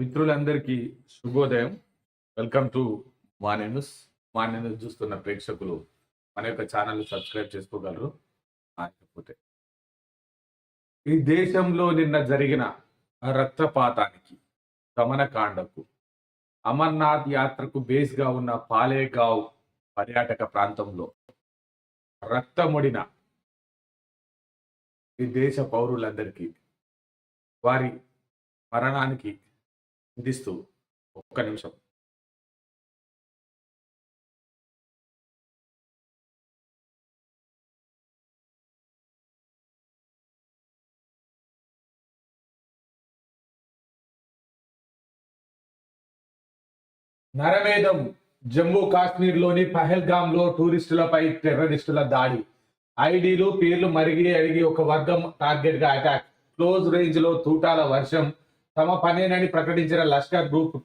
మిత్రులందరికీ శుభోదయం. Welcome to morning news. Morning news చూస్తున్న ప్రేక్షకులు మన యొక్క ఛానల్ సబ్స్క్రైబ్ చేసుకోగలరు. లేకపోతే ఈ దేశంలో నిన్న జరిగిన రక్తపాతానికి దమనకాండకు అమర్నాథ్ యాత్రకు బేస్గా ఉన్న పాలేగావ్ పర్యాటక ప్రాంతంలో రక్తముడిన ఈ దేశ పౌరులందరికీ వారి మరణానికి చింతిస్తూ ఒక్క నిమిషం. నరమేధం జమ్మూ కాశ్మీర్లోని పహల్గామ్లో టూరిస్టులపై టెర్రరిస్టుల దాడి. ఐడీలు పేర్లు మరిగి అడిగి ఒక వర్గం టార్గెట్గా అటాక్. క్లోజ్ రేంజ్లో తూటాల వర్షం తమ పనేనని ప్రకటించిన లష్కర్ గ్రూప్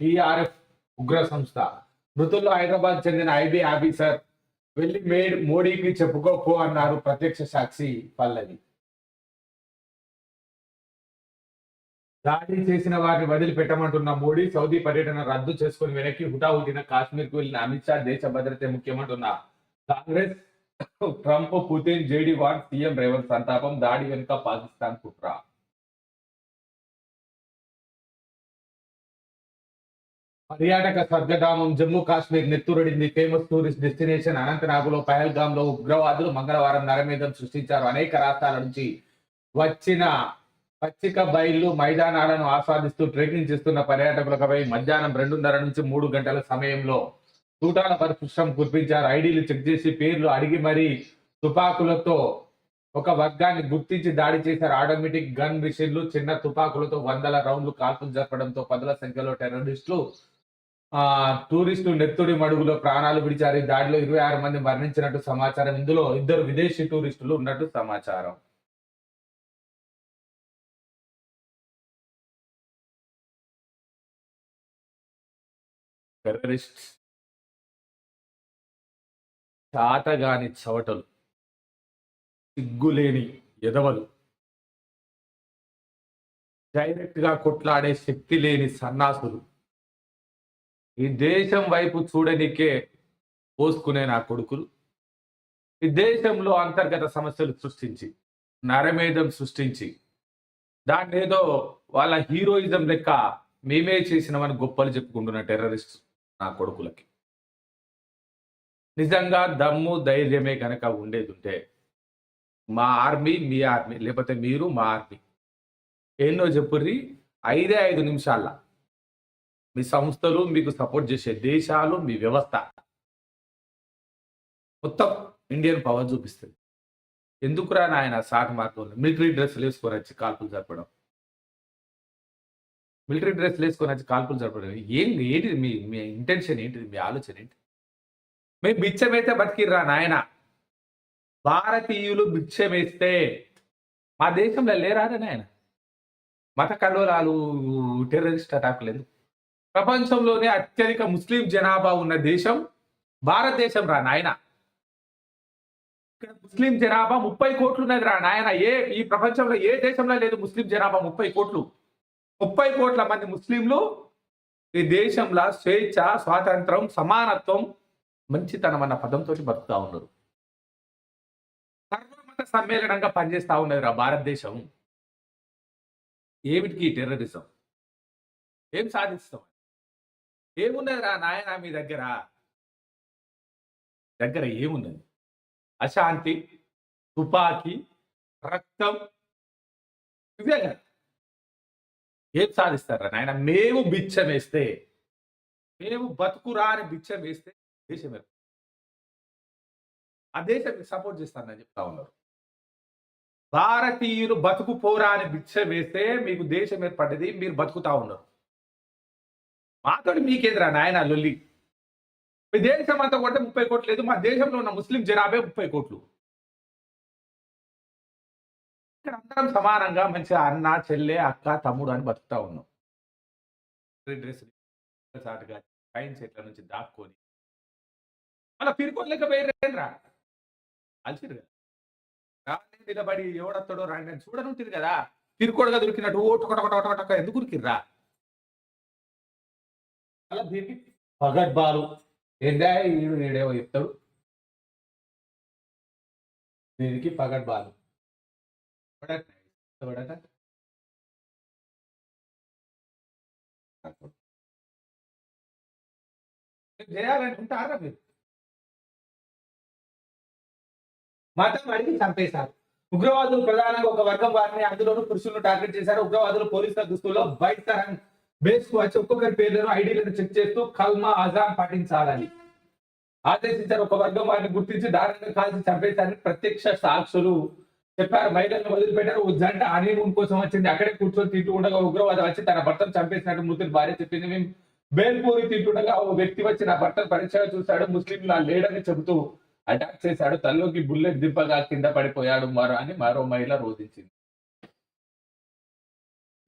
టిఆర్ఎఫ్ ఉగ్ర సంస్థ. మృతుల్లో హైదరాబాద్ చెందిన ఐబీ ఆఫీసర్ వెళ్ళి మేడ్ మోడీకి చెప్పుకోపో అన్నారు ప్రత్యక్ష సాక్షి పల్లవి. దాడి చేసిన వారిని వదిలిపెట్టమంటున్న మోడీ సౌదీ పర్యటన రద్దు చేసుకుని వెనక్కి హుటాహుటిన కాశ్మీర్కు వెళ్ళిన అమిత్ షా దేశ భద్రత ముఖ్యమంటున్న కాంగ్రెస్ ట్రంప్ పుతిన్ జేడీ వార్ సీఎం రేవంత్ సంతాపం దాడి వెనుక పాకిస్తాన్ కుట్ర. పర్యాటక స్వర్గధామం జమ్మూ కాశ్మీర్ నెత్తురడింది ఫేమస్ టూరిస్ట్ డెస్టినేషన్ అనంతనాగులో పహల్గామ్లో ఉగ్రవాదులు మంగళవారం నరమేధం సృష్టించారు. అనేక రాష్ట్రాల నుంచి వచ్చిన పచ్చిక బయళ్ళు మైదానాలను ఆస్వాదిస్తూ ట్రెక్కింగ్ చేస్తున్న పర్యాటకులపై మధ్యాహ్నం రెండున్నర నుంచి మూడు గంటల సమయంలో తూటాల పరిపుష్టం కురిపించారు. ఐడీలు చెక్ చేసి పేర్లు అడిగి మరీ తుపాకులతో ఒక వర్గాన్ని గుర్తించి దాడి చేశారు. ఆటోమేటిక్ గన్ మిషన్లు చిన్న తుపాకులతో వందల రౌండ్లు కాల్పులు జరపడంతో పదుల సంఖ్యలో టెర్రరిస్టులు టూరిస్టులు నెత్తుడి మడుగులో ప్రాణాలు విడిచారు ఈ దాడిలో ఇరవై ఆరు మంది మరణించినట్టు సమాచారం. ఇందులో ఇద్దరు విదేశీ టూరిస్టులు ఉన్నట్టు సమాచారం. టెర్రరిస్ట్ చాతగాని చవటలు సిగ్గులేని ఎదవలు డైరెక్ట్గా కొట్లాడే శక్తి లేని సన్నాసులు. ఈ దేశం వైపు చూడనికే పోసుకునే నా కొడుకులు. ఈ దేశంలో అంతర్గత సమస్యలు సృష్టించి నరమేధం సృష్టించి దాన్ని ఏదో వాళ్ళ హీరోయిజం లెక్క మేమే చేసినామని గొప్పలు చెప్పుకుంటున్న టెర్రరిస్ట్ నా కొడుకులకి. నిజంగా దమ్ము ధైర్యమే కనుక ఉండేది ఉంటే మా ఆర్మీ మీ ఆర్మీ లేకపోతే మీరు మా ఆర్మీ. ఎన్నో చెప్పుర్రి? ఐదే ఐదు నిమిషాల్లో. మీ సంస్థలు మీకు సపోర్ట్ చేసే దేశాలు మీ వ్యవస్థ. మొత్తం ఇండియన్ పవర్ చూపిస్తుంది. ఎందుకురా నాయన సాట్ మార్గంలో? మిలిటరీ డ్రెస్సులు వేసుకొని వచ్చి కాల్పులు జరపడం. మిలిటరీ డ్రెస్సులు వేసుకొని వచ్చి కాల్పులు జరపడం. ఏం ఏంటిది మీ మీ ఇంటెన్షన్ ఏంటిది? మీ ఆలోచన ఏంటి? మేము బిచ్చమైతే బతికిర్రా నాయన. భారతీయులు బిచ్చమేస్తే మా దేశంలో లేరారా నాయన? మత కల్లోలాలు టెర్రరిస్ట్ అటాకులు ఎందుకు? ప్రపంచంలోనే అత్యధిక ముస్లిం జనాభా ఉన్న దేశం భారతదేశం రా నాయన. ఇక్కడ ముస్లిం జనాభా ముప్పై కోట్లు ఉన్నది రా నాయన. ఏ ఈ ప్రపంచంలో ఏ దేశంలో లేదు ముస్లిం జనాభా ముప్పై కోట్లు. ముప్పై కోట్ల మంది ముస్లింలు ఈ దేశంలో స్వేచ్ఛ స్వాతంత్రం సమానత్వం మంచితనం అన్న పదంతో బతుకుతా ఉన్నారు. సర్వమత సమ్మేళనంగా పనిచేస్తా ఉన్నది రా భారతదేశం. ఏమిటికి టెర్రరిజం? ఏం సాధిస్తాం? ఏమున్నది రా నాయన మీ దగ్గర? దగ్గర ఏమున్నది? అశాంతి తుపాకీ రక్తం ఇవే కదా. ఏం సాధిస్తారా నాయన? మేము బిచ్చం వేస్తే మేము బతుకురా అని బిచ్చం వేస్తే దేశం ఆ దేశం సపోర్ట్ చేస్తానని చెప్తా ఉన్నారు భారతీయులు బతుకు పోరా అని బిచ్చం వేస్తే మీకు దేశం ఏర్పడ్డది మీరు బతుకుతా ఉన్నారు. మాతోడు మీకేదిరా నాయన లొల్లి? మీ దేశం అంతా కొడితే ముప్పై కోట్లు లేదు మా దేశంలో ఉన్న ముస్లిం జనాభే ముప్పై కోట్లు. ఇక్కడ అందరం సమానంగా మంచిగా అన్న చెల్లె అక్క తమ్ముడు అని బతుకుతా ఉన్నాం. డ్రెస్ పైన చెట్ల నుంచి దాక్కొని. అలా పిరుకోలేక పోయిర్రా అలసిరు కదా? నిలబడి ఎవడొస్తాడో రాని చూడనుంటుంది కదా? పిరుకోడుగా దొరికినట్టు ఓటు కొట్ట కొట కొట కొట ఎందుకు ఉరికిర్రా? దీనికి పగడ్బాలు ఏందా ఈడు ఈడేవో చెప్తాడు. దీనికి? ఎవడట? మీరు చేయాలనుకుంటారా మీరు? మతం అడిగి చంపేశారు. ఉగ్రవాదులు ప్రధానంగా ఒక వర్గం వారిని అందులోనూ పురుషులను టార్గెట్ చేశారు. ఉగ్రవాదులు పోలీసుల దుస్తుల్లో బయట బేస్ వచ్చి ఒక్కొక్కరి పేర్లను ఐడీలను చెక్ చేస్తూ కల్మా అజాం పాటించాలని. ఆదేశించారు. ఒక వర్గం వారిని గుర్తించి దారుణంగా కాల్చి చంపేశారని ప్రత్యక్ష సాక్షులు చెప్పారు. మహిళలను వదిలిపెట్టారు. ఓ జంట హనీమూన్ కోసం వచ్చింది. అక్కడే కూర్చొని తింటూ ఉండగా ఉగ్రవాదం వచ్చి తన భర్తను చంపేసినట్టు మృతుడి భార్య చెప్పింది. మేము బేల్పూరి తింటుండగా ఓ వ్యక్తి వచ్చి నా భర్తను పరీక్షగా చూశాడు. ముస్లింలు లేడని చెబుతూ అటాక్ చేశాడు. తల్లోకి బుల్లెట్ దింపగా కింద పడిపోయాడు మరో అని మరో మహిళ రోధించింది.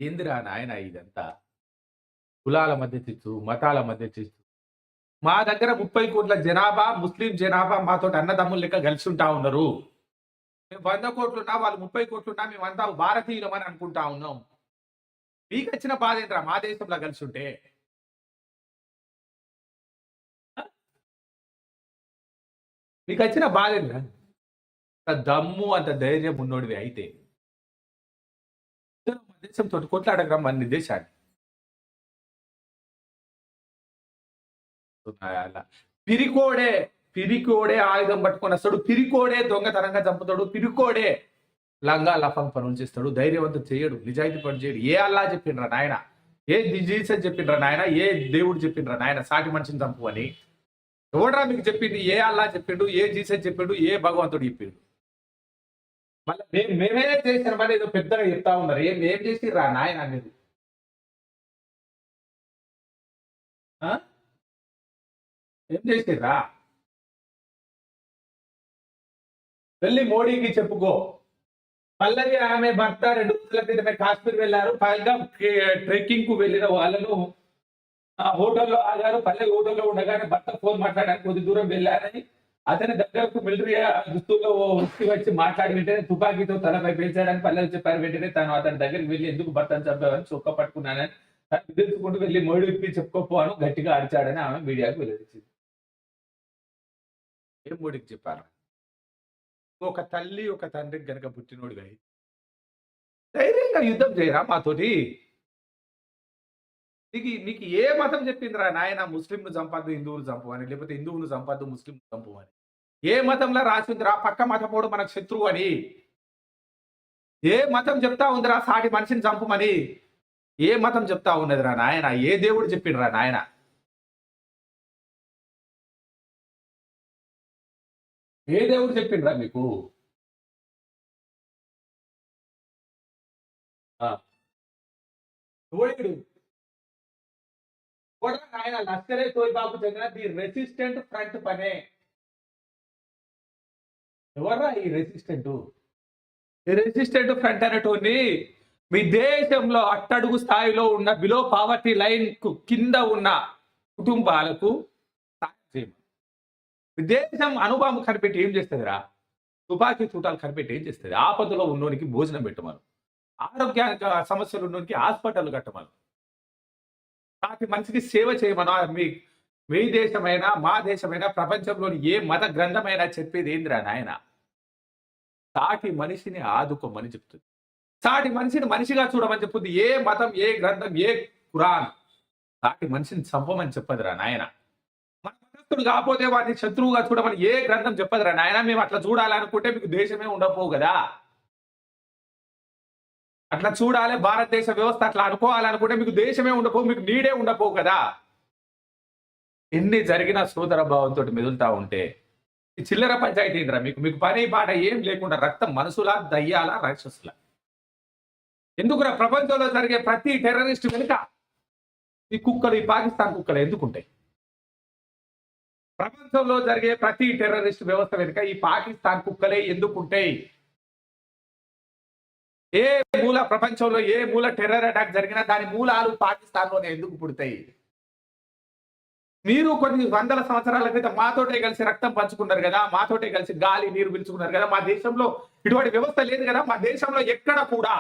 ఇందిరా నాయన ఇదంతా కులాల మధ్య చిచ్చు మతాల మధ్య చిచ్చు మా దగ్గర ముప్పై కోట్ల జనాభా ముస్లిం జనాభా మాతో అన్నదమ్ములు లెక్క కలిసి ఉంటా ఉన్నారు. మేము వంద కోట్లున్నా వాళ్ళు ముప్పై కోట్లున్నా మేమంతా భారతీయులం అని అనుకుంటా ఉన్నాం. మీకు వచ్చిన బాధ ఏంట్రా? మా దేశంలో కలిసి ఉంటే మీకు వచ్చిన బాధ ఏంట్రా? దమ్ము అంత ధైర్యం ఉన్నోడివి అయితే. మన దేశంతో కొట్లాడగరం అన్ని దేశాన్ని అలా. పిరికోడే పిరికోడే ఆయుధం పట్టుకొని వస్తాడు. పిరికోడే దొంగతనంగా చంపుతాడు. పిరికోడే లంగా లఫం పనులు చేస్తాడు. ధైర్యవంతం చేయడు. నిజాయితీ పని చేయడు. ఏ అల్లా చెప్పిండ్రా నాయన? ఏ జీసస్ చెప్పిండ్రా నాయన? ఏ దేవుడు చెప్పిండ్రా నాయన? సాటి మనిషిని చంపు అని. ఎవడరా మీకు చెప్పింది? ఏ అల్లా చెప్పిండు? ఏ జీసస్ చెప్పిండు? ఏ భగవంతుడు చెప్పిండు? మళ్ళీ మేము మేమే చేసినామని ఏదో పెద్దగా చెప్తా ఉన్నారు. ఏం ఏం చేసిర్రా నాయన అనేది ఏం చేసిరా వెళ్ళి మోడీకి చెప్పుకో. పల్లవి ఆమె భర్త రెండు రోజుల క్రితమే కాశ్మీర్ వెళ్ళారు. పైగా ట్రెక్కింగ్కు వెళ్ళిన వాళ్ళను ఆ హోటల్లో ఆగారు. పల్లె హోటల్లో ఉండగానే భర్త ఫోన్ మాట్లాడడానికి కొద్ది దూరం వెళ్ళారని అతని దగ్గరకు మిలిటరీ దుస్తుల్లో వృత్తి వచ్చి మాట్లాడి వెంటనే తుపాకీతో తలపై పేల్చాడని పల్లెలు చెప్పారు. వెంటనే తను అతని దగ్గరికి వెళ్ళి ఎందుకు భర్తను చంపావని చొక్క పట్టుకున్నానని తను విధించుకుంటూ వెళ్ళి మోడీ విప్పి చెప్పుకోపోను గట్టిగా అరిచాడని ఆమె మీడియాకు వెల్లడించింది. ఏం మోడీకి చెప్పారు ఒక తల్లి ఒక తండ్రికి గనక పుట్టినోడుగా ధైర్యంగా యుద్ధం చేయరా మాతోటి? నీకు నీకు ఏ మతం చెప్పిందిరా నాయన ముస్లింను చంపద్దు హిందువులు చంపు అని లేకపోతే హిందువును చంపద్దు ముస్లింను చంపు అని? ఏ మతంలో రాసిందిరా పక్క మతపోడు మనకు శత్రువు అని? ఏ మతం చెప్తా ఉందిరా సాటి మనిషిని చంపమని? ఏ మతం చెప్తా ఉన్నదిరా నాయన? ఏ దేవుడు చెప్పిండ్రా నాయన? ఏ దేవుడు చెప్పిండ్రా మీకు? ఆ. కూడా ఆయన లష్కరే తోయిబాబు చెందిన ది రెసిస్టెంట్ ఫ్రంట్ పనే. ఎవర్రా ఈ రెసిస్టెంట్? రెసిస్టెంట్ ఫ్రంట్ అనేటువంటి మీ దేశంలో అట్టడుగు స్థాయిలో ఉన్న బిలో పావర్టీ లైన్ కింద ఉన్న కుటుంబాలకు దేశం అనుభవం కనిపెట్టి ఏం చేస్తుందిరా? తుపాకీ చూటాలు కనిపెట్టి ఏం చేస్తుంది? ఆపదలో ఉన్నోనికి భోజనం పెట్టమను. ఆరోగ్య సమస్యలు ఉన్నోనికి హాస్పిటల్ కట్టమను. సాటి మనిషికి సేవ చేయమను. మీ మీ దేశమైనా మా దేశమైనా ప్రపంచంలోని ఏ మత గ్రంథమైనా చెప్పేది ఏందిరా నాయన? సాటి మనిషిని ఆదుకోమని చెప్తుంది. సాటి మనిషిని మనిషిగా చూడమని చెప్తుంది ఏ మతం ఏ గ్రంథం ఏ కురాన్ సాటి మనిషిని చంపమని చెప్పదురా నాయనా. భక్తుడు కాకపోతే వాడిని శత్రువుగా చూడమని ఏ గ్రంథం చెప్పదురా నాయన? మేము అట్లా చూడాలనుకుంటే మీకు దేశమే ఉండపోవు కదా. అట్లా చూడాలి భారతదేశ వ్యవస్థ అట్లా అనుకోవాలనుకుంటే మీకు దేశమే ఉండపో మీకు నీడే ఉండపో కదా. ఎన్ని జరిగిన సోదర భావంతో మెదులుతా ఉంటే ఈ చిల్లర పంచాయతీ ఏందిరా మీకు? మీకు పని పాట ఏం లేకుండా రక్తం మనసులా దయ్యాల రాక్షసుల? ఎందుకురా ప్రపంచంలో జరిగే ప్రతి టెర్రరిస్ట్ వెనుక ఈ కుక్కలు ఈ పాకిస్తాన్ కుక్కలు ఎందుకుంటాయి? ప్రపంచంలో జరిగే ప్రతి టెర్రరిస్ట్ వ్యవస్థ వెనుక ఈ పాకిస్తాన్ కుక్కలే ఎందుకుంటాయి ఏ మూల ప్రపంచంలో ఏ మూల టెర్రర్ అటాక్ జరిగినా దాని మూలాలు పాకిస్తాన్లోనే ఎందుకు పుడతాయి? మీరు కొన్ని వందల సంవత్సరాల క్రితం మాతోటే కలిసి రక్తం పంచుకున్నారు కదా మాతోటే కలిసి గాలి నీరు పిలుచుకున్నారు కదా మా దేశంలో ఇటువంటి వ్యవస్థ లేదు కదా మా దేశంలో ఎక్కడ కూడా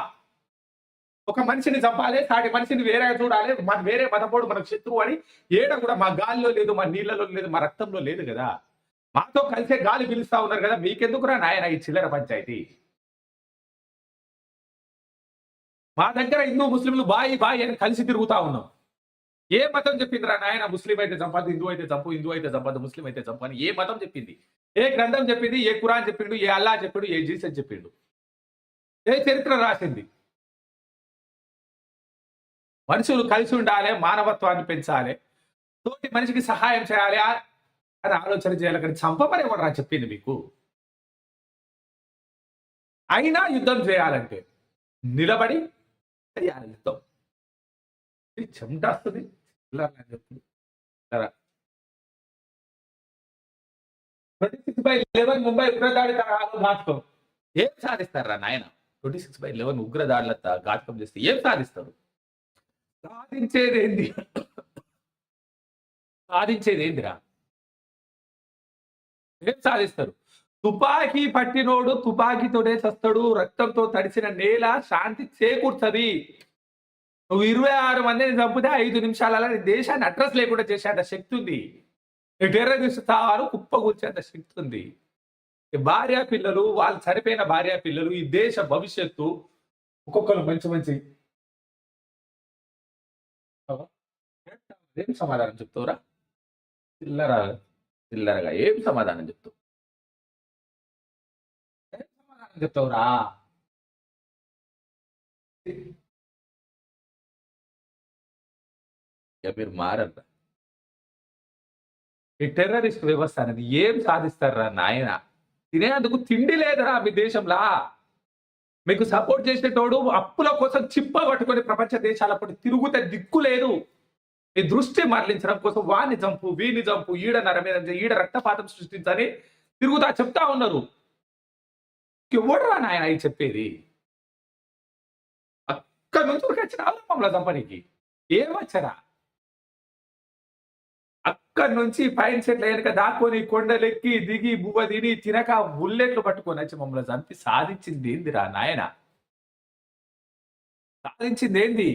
ఒక మనిషిని చంపాలి సాటి మనిషిని వేరే చూడాలి మన వేరే మతపోడు మనకు శత్రువు అని ఏడ కూడా మా గాలిలో లేదు మా నీళ్ళలో లేదు మా రక్తంలో లేదు కదా. మాతో కలిసే గాలి పిలుస్తా ఉన్నారు కదా మీకెందుకురా నాయన ఈ చిల్లర పంచాయతీ? మా దగ్గర హిందూ ముస్లింలు బాయి బాయి అని కలిసి తిరుగుతా ఉన్నాం. ఏ మతం చెప్పిందిరా నాయన? ముస్లిం అయితే చంపదు హిందూ అయితే చంపు హిందూ అయితే చంపదు ముస్లిం అయితే చంపు అని ఏ మతం చెప్పింది? ఏ గ్రంథం చెప్పింది? ఏ కురాన్ చెప్పిండు? ఏ అల్లా చెప్పిండు? ఏ జీసస్ చెప్పిండు? ఏ చరిత్ర రాసింది? మనుషులు కలిసి ఉండాలి మానవత్వాన్ని పెంచాలి తోటి మనిషికి సహాయం చేయాలి అని ఆలోచన చేయాలి. కానీ చంపమని ఎవరు చెప్పింది మీకు? అయినా యుద్ధం చేయాలంటే నిలబడి చేయాలి యుద్ధం. ఇది వస్తుంది. Twenty six by eleven Mumbai ఉగ్రదాడి తరహాలో ఘాతకం. ఏం సాధిస్తారా నాయన? ట్వంటీ సిక్స్ బై లెవెన్ ఉగ్రదాడుల ఘాతకం చేస్తే ఏం సాధిస్తారు? సాధించేదేంది? సాధించేదేందిరా? ఏం సాధిస్తారు? తుపాకీ పట్టినోడు తుపాకీతోనే చస్తాడు రక్తంతో తడిసిన నేల శాంతి చేకూర్చది. నువ్వు ఇరవై ఆరు మందిని చంపితే ఐదు నిమిషాలలో నీ దేశాన్ని అడ్రస్ లేకుండా చేసేంత శక్తి ఉంది ఈ టెర్రరిస్ట్ తారు కుప్పగూర్చేంత శక్తి ఉంది భార్యా భార్య పిల్లలు వాళ్ళు చనిపోయిన భార్య పిల్లలు ఈ దేశ భవిష్యత్తు ఒక్కొక్కరు మంచి మంచి ఏం సమాధానం చెప్తావురా? చిల్లర చిల్లరగా ఏం సమాధానం చెప్తావు? ఏం సమాధానం చెప్తావురా? మీరు మారరా ఈ టెర్రరిస్ట్ వ్యవస్థ అనేది ఏం సాధిస్తారా నాయన? తినేందుకు తిండి లేదురా మీ దేశంలా? మీకు సపోర్ట్ చేసేటోడు అప్పుల కోసం చిప్ప పట్టుకొని ప్రపంచ దేశాలప్పుడు తిరుగుతే దిక్కు లేదు. ఈ దృష్టి మరలించడం కోసం వాణ్ణి చంపు వీని చంపు ఈడ నరమేద ఈడ రక్తపాతం సృష్టించని తిరుగుతా చెప్తా ఉన్నారు. ఎవడరా నాయన అవి చెప్పేది? అక్కడి నుంచి వచ్చిన మమ్మల్ని చంపనీకి. ఏమచ్చరా అక్కడి నుంచి పైన చెట్లు వెనక దాక్కొని కొండలెక్కి దిగి బువ్వ తిని తినక బుల్లెట్లు పట్టుకొని వచ్చి మమ్మల్ని చంపి సాధించింది ఏందిరా నాయన? సాధించింది ఏంది?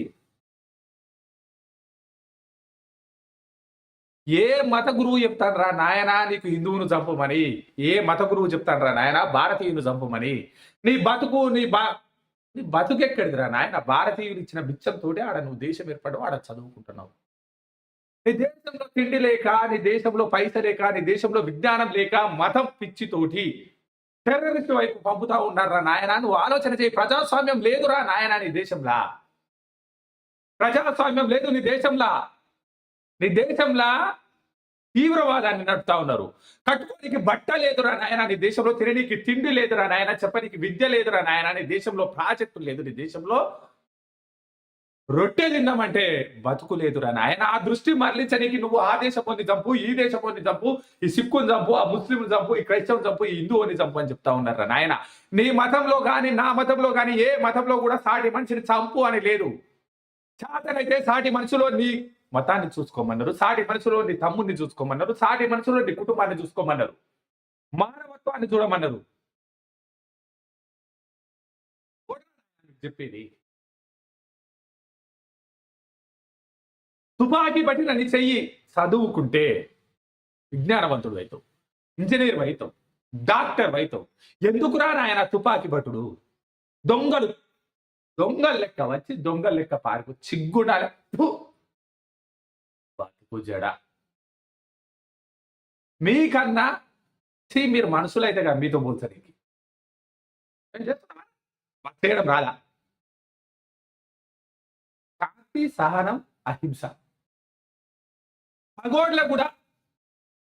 ఏ మత గురువు చెప్తానరా నాయనా నీకు హిందువును చంపమని. ఏ మత గురువు చెప్తానరా నాయనా భారతీయుని చంపమని. నీ బతుకు నీ బా నీ బతుకెక్కడిదిరా నాయన భారతీయులు ఇచ్చిన బిచ్చంతోటే ఆడ నువ్వు దేశం ఏర్పడవు ఆడ చదువుకుంటున్నావు. నీ దేశంలో తిండి లేక నీ దేశంలో పైస లేక నీ దేశంలో విజ్ఞానం లేక మతం పిచ్చితోటి టెర్రరిస్ట్ వైపు పంపుతా ఉన్నారా నాయన నువ్వు ఆలోచన చేయి ప్రజాస్వామ్యం లేదురా నాయన నీ దేశంలా. ప్రజాస్వామ్యం లేదు నీ దేశంలా. నీ దేశంలా తీవ్రవాదాన్ని నడుపుతా ఉన్నారు. కట్టుకోనికి బట్ట లేదురా నాయన నీ దేశంలో తిననీకి తిండి లేదురా నాయన చెప్పనీకి విద్య లేదురా నాయన నీ దేశంలో ప్రాజెక్టు లేదు నీ దేశంలో రొట్టె తిందామంటే బతుకు లేదురా నాయన. ఆ దృష్టి మరలించడానికి నువ్వు ఆ దేశంలోని చంపు ఈ దేశంలోని చంపు ఈ సిక్కుని చంపు ఆ ముస్లింని చంపు ఈ క్రైస్తవుని చంపు ఈ హిందువుని చంపు అని చెప్తా ఉన్నారా నాయన? నీ మతంలో కానీ నా మతంలో కానీ ఏ మతంలో కూడా సాటి మనిషిని చంపు అని లేదు. చేతనైతే సాటి మనుషులో నీ మతాన్ని చూసుకోమన్నారు. సాటి మనుషులో నీ తమ్ముడిని చూసుకోమన్నారు. సాటి మనుషులో నీ కుటుంబాన్ని చూసుకోమన్నారు. మానవత్వాన్ని చూడమన్నారు. చెప్పేది. తుపాకి పట్టిన నీ చెయ్యి చదువుకుంటే విజ్ఞానవంతుడు అవుతావు. ఇంజనీర్ అవుతావు. డాక్టర్ అవుతావు. ఎందుకురా నాయన తుపాకి భటుడు దొంగలు దొంగల లెక్క వచ్చి దొంగల లెక్క పారుకు చిగ్గుండాలి. బతుకు జడ. మీకన్నా సీ మీరు మనుషులైతే కదా మీతో పోల్చడానికి. నేను చెప్తున్నా చేయడం రాదా? శాంతి సహనం అహింస. పగోడ్లో కూడా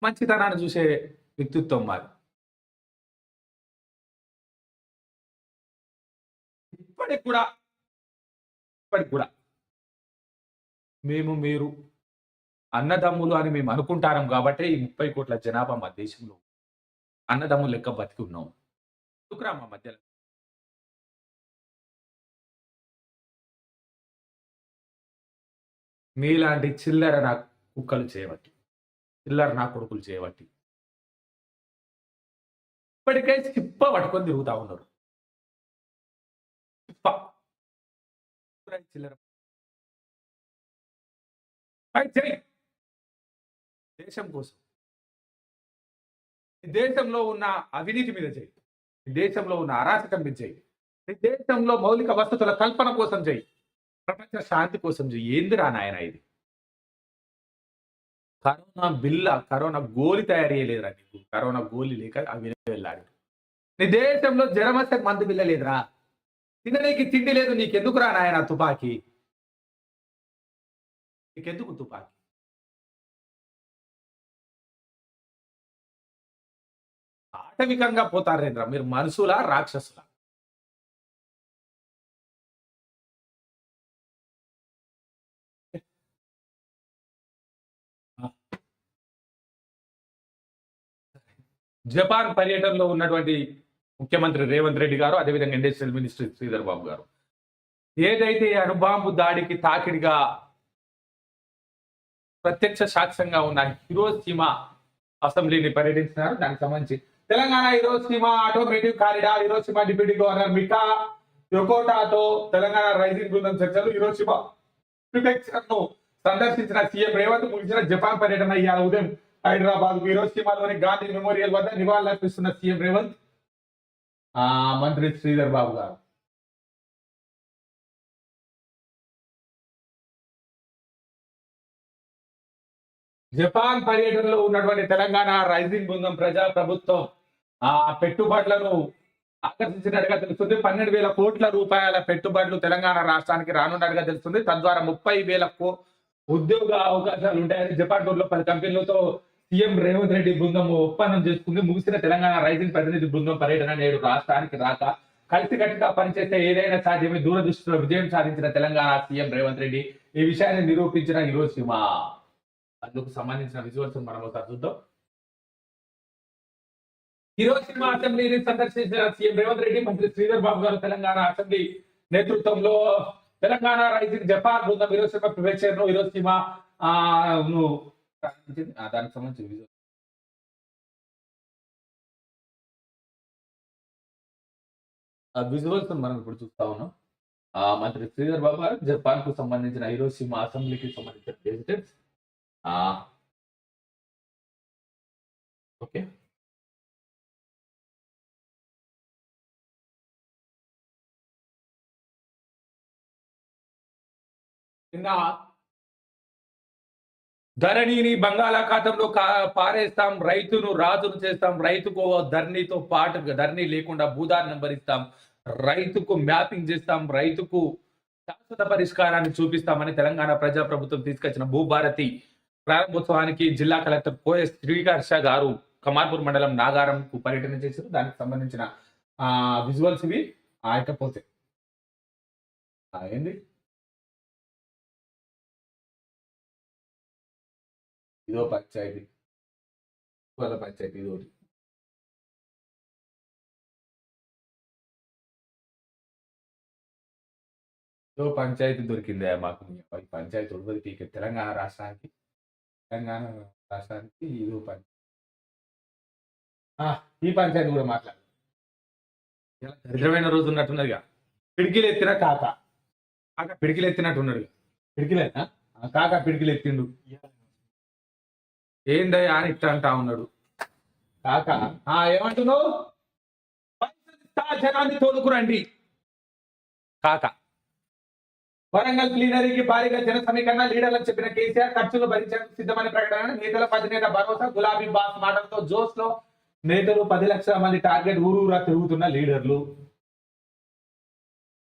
మంచితనాన్ని చూసే వ్యక్తిత్వం మాది. ఇప్పటికి కూడా ఇప్పటికి కూడా. మేము మీరు అన్నదమ్ములు అని మేము అనుకుంటాం కాబట్టి ఈ ముప్పై కోట్ల జనాభా మా దేశంలో అన్నదమ్ములు లెక్క బతికి ఉన్నాం. ఎందుకురా మా మధ్యలో? మీలాంటి చిల్లర నా కుక్కలు చేయబట్టి చిల్లర నా కొడుకులు చేయబట్టి ఇప్పటికే చిప్ప పట్టుకొని తిరుగుతా ఉన్నారు. చిల్లర. చేయి దేశం కోసం. ఈ దేశంలో ఉన్న అవినీతి మీద చేయి. ఈ దేశంలో ఉన్న అరాచకం మీద చేయి. ఈ దేశంలో మౌలిక వసతుల కల్పన కోసం చేయి. ప్రపంచ శాంతి కోసం చేయి. ఏందిరా నాయన ఇది? కరోనా బిల్ల కరోనా గోలి తయారు చేయలేదురా నీకు. కరోనా గోలి లేక అవి వెళ్ళాడు నీ దేశంలో జ్వరం వస్తే మందు బిల్ల లేదురా. తిననీకి తిండి లేదు నీకెందుకురా నాయన తుపాకీ? నీకెందుకు తుపాకీ? ఆటవికంగా పోతారేంద్ర? మీరు మనుషులా రాక్షసులా? జపాన్ పర్యటనలో ఉన్నటువంటి ముఖ్యమంత్రి రేవంత్ రెడ్డి గారు అదేవిధంగా ఇండస్ట్రియల్ మినిస్టర్ శ్రీధర్ బాబు గారు. ఏదైతే అణుబాంబు దాడికి తాకిడిగా ప్రత్యక్ష సాక్ష్యంగా ఉన్న హిరోసీమా అసెంబ్లీని పర్యటించినారు దానికి సంబంధించి Telangana Hiroshima automotive corridor Hiroshima deputy governor Mika యొకోటాతో Telangana rising బృందం చర్చలు హిరోషిమా ప్రిఫెక్చర్ను సందర్శించిన సీఎం రేవంత్ ముగిసిన జపాన్ పర్యటన ఇవాళ ఉదయం హైదరాబాద్ హిరోషిమాలోని గాంధీ మెమోరియల్ వద్ద నివాళులర్పిస్తున్న సీఎం రేవంత్. ఆ మంత్రి శ్రీధర్ బాబు గారు. జపాన్ పర్యటనలో ఉన్నటువంటి తెలంగాణ రైజింగ్ బృందం ప్రజా ప్రభుత్వం ఆ పెట్టుబడులను ఆకర్షించినట్టుగా తెలుస్తుంది. పన్నెండు వేల కోట్ల రూపాయల పెట్టుబడులు తెలంగాణ రాష్ట్రానికి రానున్నట్టుగా తెలుస్తుంది. తద్వారా ముప్పై వేల ఉద్యోగ అవకాశాలు ఉంటాయని జపాన్ టూర్లో పది కంపెనీలతో సీఎం రేవంత్ రెడ్డి బృందం ఒప్పందం చేసుకుంది. ముగిసిన తెలంగాణ రైజింగ్ ప్రతినిధి బృందం పర్యటన నేడు రాష్ట్రానికి రాక కలిసికట్టుగా పనిచేస్తే ఏదైనా సాధ్యమే. దూరదృష్టిలో విజయం సాధించిన తెలంగాణ సీఎం రేవంత్ రెడ్డి ఈ విషయాన్ని నిరూపించిన హిరోషిమా. అందుకు సంబంధించిన విజువల్స్ మనం ఒకసారి చూద్దాం. ఈరోజు సినిమా అసెంబ్లీని సందర్శించిన సీఎం రేవంత్ రెడ్డి మంత్రి శ్రీధర్ బాబు గారు తెలంగాణ అసెంబ్లీ నేతృత్వంలో తెలంగాణ రైజింగ్ జపాన్ బృందం ఈరోజు సినిమా ప్రిపేర్ హిరోషిమా ఆ, ను ప్రారంభించింది. ఆ, దానికి సంబంధించి విజువల్ విజువల్స్ మనం ఇప్పుడు చూస్తా ఉన్నాం. ఆ మంత్రి శ్రీధర్ బాబు గారు జపాన్కు సంబంధించిన హిరోషిమా అసెంబ్లీకి సంబంధించిన ప్రెసిడెంట్స్ ఓకే. నిన్న ధరణిని బంగాళాఖాతంలో పారేస్తాం రైతును రాజును చేస్తాం రైతుకు ధరణితో పాటు ధరణి లేకుండా భూదాన్ని భరిస్తాం రైతుకు మ్యాపింగ్ చేస్తాం రైతుకు శాశ్వత పరిష్కారాన్ని చూపిస్తామని తెలంగాణ ప్రజా ప్రభుత్వం తీసుకొచ్చిన భూభారతి ప్రారంభోత్సవానికి జిల్లా కలెక్టర్ కోఎస్ శ్రీకర్ష గారు కమార్పూర్ మండలం నాగారంకు పర్యటన చేశారు. దానికి సంబంధించిన ఆ విజువల్స్ ఇవి. ఆయకపోతే ఏంది? ఇదో పంచాయతీ. వాళ్ళ పంచాయతీ ఇది ఒకటి. ఇదో పంచాయతీ దొరికిందే మాకు. పంచాయతీ ఉడవది పీకే తెలంగాణ రాష్ట్రానికి తెలంగాణ రాష్ట్రానికి ఇదో పంచాయతీ ఆ, ఈ పంచాయతీ కూడా మాట్లాడు. దరిద్రమైన రోజు ఉన్నట్టున్నదిగా పిడికిలు ఎత్తిన కాక. కాక పిడికిలు ఎత్తినట్టు ఉన్నాడు పిడికిలేనా కాక పిడికిలు ఎత్తిండు ఏందయ్యా అని ఇట్లా అంటా ఉన్నాడు. కాక. ఆ ఏమంటున్నావు? జనాన్ని తోలుకురండి. కాక. వరంగల్ క్లీనరీకి భారీగా జన సమీకరణ లీడర్లకు చెప్పిన కేసీఆర్ ఖర్చులు భరించేందుకు సిద్ధమని ప్రకటన నేతల అధినేత భరోసా గులాబీ బాస్ మాటలతో జోస్లో నేతలు పది లక్షల మంది టార్గెట్ ఊరూరా తిరుగుతున్న లీడర్లు.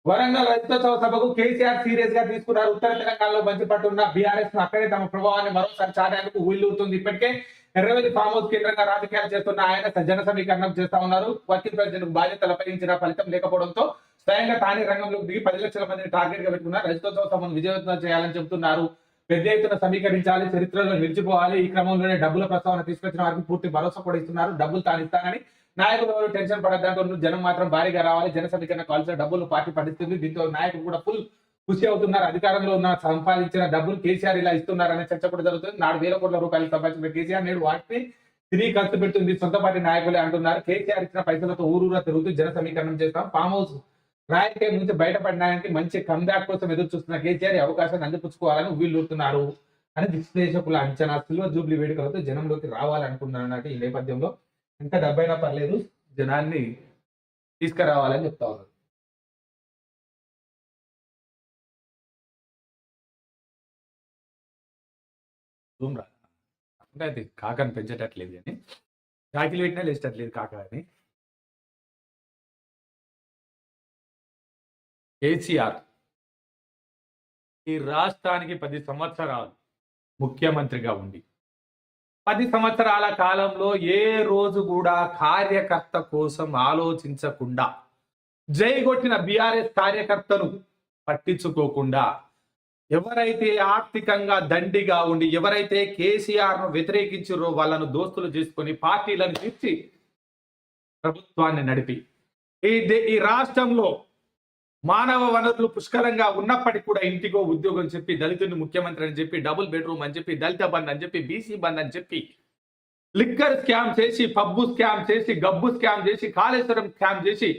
వరంగల్ రైతోత్సవ సభకు కేసీఆర్ సీరియస్గా తీసుకున్నారు ఉత్తర తెలంగాణలో మంచి పట్టున్న బీఆర్ఎస్ అక్కడే తమ ప్రభావాన్ని మరోసారి చాటేందుకు వీళ్ళూరుతుంది ఇప్పటికే ఎర్రవెల్లి ఫామ్ హౌస్ కేంద్రంగా రాజకీయాలు చేస్తున్న ఆయన జన సమీకరణం చేస్తా ఉన్నారు. వర్కింగ్ ప్రెసిడెంట్ బాధ్యతలు అప్పగించిన ఫలితం లేకపోవడంతో స్వయంగా తానే రంగంలోకి దిగి పది లక్షల మందిని టార్గెట్గా పెట్టుకున్నారు. రైతులతో సభను విజయవంతం చేయాలని చెబుతున్నారు పెద్ద ఎత్తున సమీకరించాలి చరిత్రలో నిలిచిపోవాలి. ఈ క్రమంలోనే డబ్బుల ప్రస్తావన తీసుకొచ్చిన వారికి పూర్తి భరోసా కూడా ఇస్తున్నారు. డబ్బులు తాను ఇస్తానని నాయకులు ఎవరు టెన్షన్ పడద్దంటూ జనం మాత్రం భారీగా రావాలి. జన సమీకరణ కాల్సిన డబ్బులు పార్టీ పడిస్తుంది దీంతో నాయకులు కూడా ఫుల్ ఖుషి అవుతున్నారు. అధికారంలో ఉన్న సంపాదించిన డబ్బులు కేసీఆర్ ఇలా ఇస్తున్నారనే చర్చ కూడా జరుగుతుంది. నాలుగు వేల కోట్ల రూపాయలు సంపాదించిన కేసీఆర్ నేడు వాటిని తిరిగి ఖర్చు పెడుతుంది. సొంత పార్టీ నాయకులే అంటున్నారు. కేసీఆర్ ఇచ్చిన పైసలతో ఊరూరా తిరుగుతూ జన సమీకరణం చేస్తాం. ఫామ్ హౌస్ రాజకీయం నుంచి బయటపడడానికి మంచి కంబ్యాక్ కోసం ఎదురు చూస్తున్న కేసీఆర్ ఈ అవకాశాన్ని అందిపుచ్చుకోవాలని వీళ్ళుతున్నారు అని విశ్లేషకుల అంచనా సిల్వర్ జూబ్లీ వేడుకలతో జనంలోకి రావాలనుకున్నారు ఈ నేపథ్యంలో ఇంకా డబ్బైనా పర్లేదు జనాన్ని తీసుకురావాలని చెప్తా ఉన్నారు. అంటే అది కాకని పెంచేటట్లేదు కానీ కాకిలు పెట్టినా లేచేటట్లేదు కాక అని. కేసీఆర్ ఈ రాష్ట్రానికి పది సంవత్సరాలు ముఖ్యమంత్రిగా ఉండి. పది సంవత్సరాల కాలంలో ఏ రోజు కూడా కార్యకర్త కోసం ఆలోచించకుండా జైగొట్టిన బీఆర్ఎస్ కార్యకర్తను పట్టించుకోకుండా ఎవరైతే ఆర్థికంగా దండిగా ఉండి ఎవరైతే కేసీఆర్ను వ్యతిరేకించారో వాళ్ళను దోస్తులు చేసుకొని పార్టీలను తెచ్చి ప్రభుత్వాన్ని నడిపి. ఈ దే- ఈ రాష్ట్రంలో మానవ వనరులు పుష్కలంగా ఉన్నప్పటికీ కూడా ఇంటికో ఉద్యోగం చెప్పి దళితుని ముఖ్యమంత్రి అని చెప్పి డబుల్ బెడ్రూమ్ అని చెప్పి దళిత బంద్ అని చెప్పి బీసీ బంద్ అని చెప్పి లిక్కర్ స్కామ్ చేసి పబ్బు స్కామ్ చేసి గబ్బు స్కామ్ చేసి కాళేశ్వరం స్కామ్ చేసి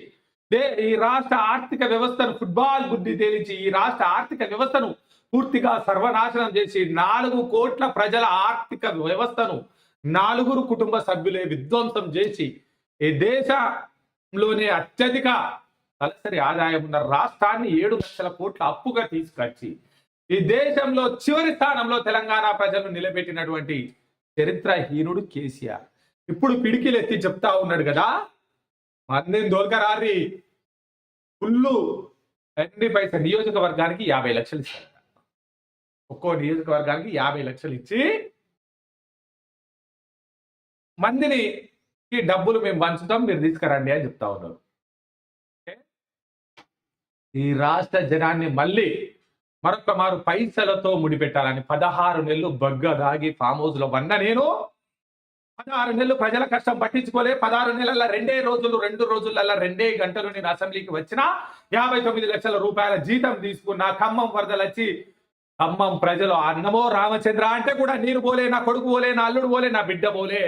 ఈ రాష్ట్ర ఆర్థిక వ్యవస్థను ఫుట్బాల్ బుద్ధి తేలించి ఈ రాష్ట్ర ఆర్థిక వ్యవస్థను పూర్తిగా సర్వనాశనం చేసి నాలుగు కోట్ల ప్రజల ఆర్థిక వ్యవస్థను నాలుగురు కుటుంబ సభ్యులే విధ్వంసం చేసి ఈ దేశంలోనే అత్యధిక తలసరి ఆదాయం ఉన్న రాష్ట్రాన్ని ఏడు లక్షల కోట్ల అప్పుగా తీసుకొచ్చి ఈ దేశంలో చివరి స్థానంలో తెలంగాణ ప్రజలను నిలబెట్టినటువంటి చరిత్రహీనుడు కేసీఆర్. ఇప్పుడు పిడికిలు ఎత్తి చెప్తా ఉన్నాడు కదా? మందిని దోల్కరారి ఫుల్లు ఎన్ని పైస నియోజకవర్గానికి యాభై లక్షలు ఇస్తారు? ఒక్కో నియోజకవర్గానికి యాభై లక్షలు ఇచ్చి మందిని ఈ డబ్బులు మేము పంచుతాం మీరు తీసుకురండి అని చెప్తా ఉన్నారు. ఈ రాష్ట్ర జనాన్ని మళ్ళీ మరొక మారు పైసలతో ముడిపెట్టాలని పదహారు నెలలు బగ్గ దాగి ఫామ్ హౌస్లో వన్న నేను పదహారు నెలలు ప్రజల కష్టం పట్టించుకోలే. పదహారు నెలల రెండే రోజులు రెండు రోజులల్లా రెండే గంటలు నేను అసెంబ్లీకి వచ్చిన యాభై తొమ్మిది లక్షల రూపాయల జీతం తీసుకున్నా ఖమ్మం వరదలు వచ్చి ఖమ్మం ప్రజలు అన్నమో రామచంద్ర అంటే కూడా నేను పోలే నా కొడుకు పోలే నా అల్లుడు పోలే నా బిడ్డ పోలే.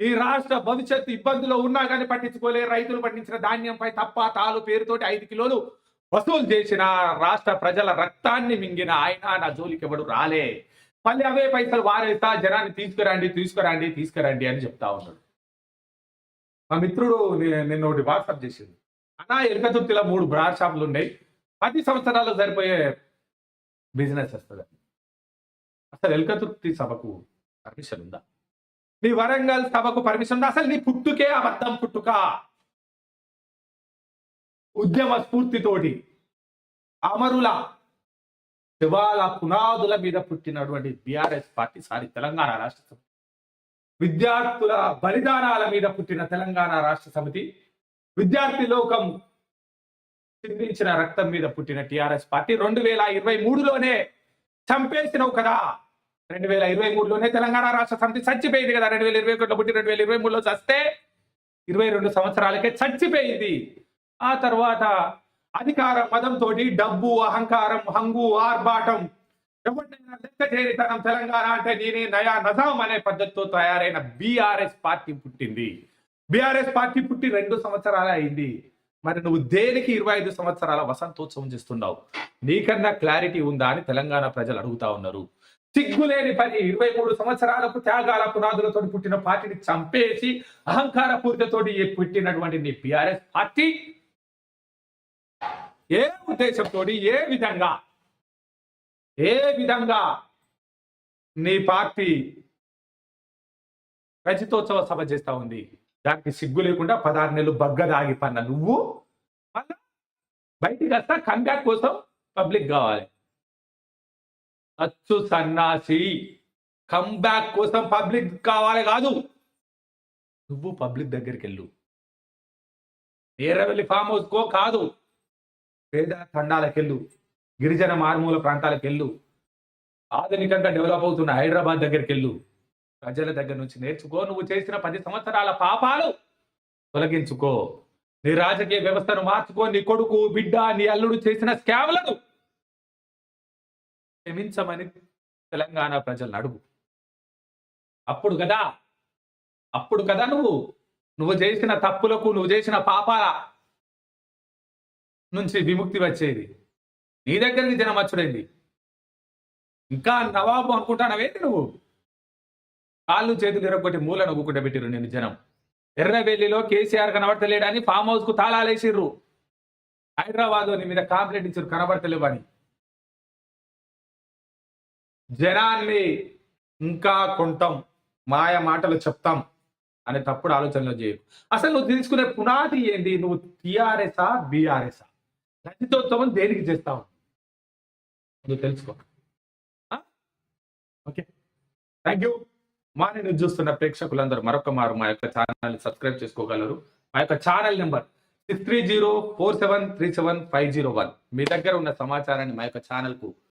ఈ రాష్ట్ర భవిష్యత్తు ఇబ్బందులు ఉన్నా కానీ పట్టించుకోలే. రైతులు పండించిన ధాన్యంపై తప్ప తాలు పేరుతోటి ఐదు కిలోలు వసూలు చేసిన రాష్ట్ర ప్రజల రక్తాన్ని మింగిన ఆయన నా జోలికి ఎవడు రాలే. మళ్ళీ అవే పైసలు వారేస్తా జనాన్ని తీసుకురండి తీసుకురండి తీసుకురండి అని చెప్తా ఉన్నాడు. మా మిత్రుడు నిన్న ఒకటి వాట్సాప్ చేసింది అన్నా ఎలకతుర్తిలో మూడు బ్రాండ్ షాపులు ఉన్నాయి. పది సంవత్సరాలు సరిపోయే బిజినెస్ వస్తుంది. అసలు ఎలకతుర్తి సభకు పర్మిషన్ ఉందా? నీ వరంగల్ సభకు పర్మిషన్ ఉందా అసలు నీ పుట్టుకే అబద్ధం పుట్టుక. ఉద్యమ స్ఫూర్తితోటి అమరుల శివాల పునాదుల మీద పుట్టినటువంటి బిఆర్ఎస్ పార్టీ సారీ తెలంగాణ రాష్ట్ర సమితి. విద్యార్థుల బలిదానాల మీద పుట్టిన తెలంగాణ రాష్ట్ర సమితి. విద్యార్థి లోకం చిందించిన రక్తం మీద పుట్టిన టిఆర్ఎస్ పార్టీ. రెండు వేల ఇరవై మూడులోనే చంపేసినవు కదా. రెండు వేల ఇరవై మూడులోనే తెలంగాణ రాష్ట్ర సమితి చచ్చిపోయింది కదా. రెండు వేల ఇరవై ఒకటిలో పుట్టి రెండు వేల ఇరవై మూడులో చస్తే ఇరవై రెండు సంవత్సరాలకే చచ్చిపోయింది. ఆ తర్వాత అధికార పదంతో డబ్బు అహంకారం హంగు ఆర్భాటం ఎవరినైనా లెక్క చేరితనం తెలంగాణ అంటే నేనే నయా నజాం అనే పద్ధతితో తయారైన బీఆర్ఎస్ పార్టీ పుట్టింది. బీఆర్ఎస్ పార్టీ పుట్టి రెండు సంవత్సరాలు అయింది. మరి నువ్వు దేనికి ఇరవై ఐదు సంవత్సరాల వసంతోత్సవం చేస్తున్నావు? నీకన్నా క్లారిటీ ఉందా అని తెలంగాణ ప్రజలు అడుగుతా ఉన్నారు. సిగ్గులేని పని. ఇరవై మూడు సంవత్సరాలకు త్యాగాల పునాదులతో పుట్టిన పార్టీని చంపేసి అహంకార పూర్తితో పుట్టినటువంటి నీ బీఆర్ఎస్ పార్టీ ఏ ఉద్దేశంతో ఏ విధంగా ఏ విధంగా నీ పార్టీ రజతోత్సవ సభ చేస్తా ఉంది? దానికి సిగ్గు లేకుండా పదహారు నెలలు బగ్గదాగి పన్న నువ్వు. మళ్ళా బయటికి వస్తా కంగారు కోసం పబ్లిక్ కావాలి. అచ్చు సన్నాసి. కంబ్యాక్ కోసం పబ్లిక్ కావాలి కాదు. నువ్వు పబ్లిక్ దగ్గరికి వెళ్ళు ఏరవెల్లి ఫామ్ హౌస్ కో కాదు. పేద తండాలకెళ్ళు గిరిజన మారుమూల ప్రాంతాలకు వెళ్ళు ఆధునికంగా డెవలప్ అవుతున్న హైదరాబాద్ దగ్గరికి వెళ్ళు ప్రజల దగ్గర నుంచి నేర్చుకో. నువ్వు చేసిన పది సంవత్సరాల పాపాలు తొలగించుకో. నీ రాజకీయ వ్యవస్థను మార్చుకో. నీ కొడుకు బిడ్డ నీ అల్లుడు చేసిన స్కామ్లను క్షమించమని తెలంగాణ ప్రజలను అడుగు. అప్పుడు కదా అప్పుడు కదా నువ్వు నువ్వు చేసిన తప్పులకు నువ్వు చేసిన పాపాల నుంచి విముక్తి వచ్చేది. నీ దగ్గరికి జనం వచ్చుడైంది? ఇంకా నవాబు అనుకుంటానవేంటి నువ్వు? కాళ్ళు చేతులు ఇరగొట్టి మూల నవ్వుకుంటే పెట్టిరు నేను జనం. ఎర్రవెల్లిలో కేసీఆర్ కనబడతలేడని ఫామ్ హౌస్కు తాళాలేసిర్రు. హైదరాబాద్ నీ మీద కాంప్లైంట్ ఇచ్చారు కనబడతలేవని జనాన్ని ఇంకా కొంటాం మాయ మాటలు చెప్తాం అనే తప్పుడు ఆలోచనలు చేయకు. అసలు నువ్వు తీసుకునే పునాది ఏంది? నువ్వు టీఆర్ఎస్ఆ బీఆర్ఎస్ఆ రజతోత్సవం దేనికి చేస్తావు? నువ్వు తెలుసుకో. ఓకే. థ్యాంక్ యూ మా నేను చూస్తున్న ప్రేక్షకులందరూ మరొక మారు మా యొక్క ఛానల్ సబ్స్క్రైబ్ చేసుకోగలరు. మా యొక్క channel number six three zero four seven three seven five zero one. మీ దగ్గర ఉన్న సమాచారాన్ని మా యొక్క ఛానల్కు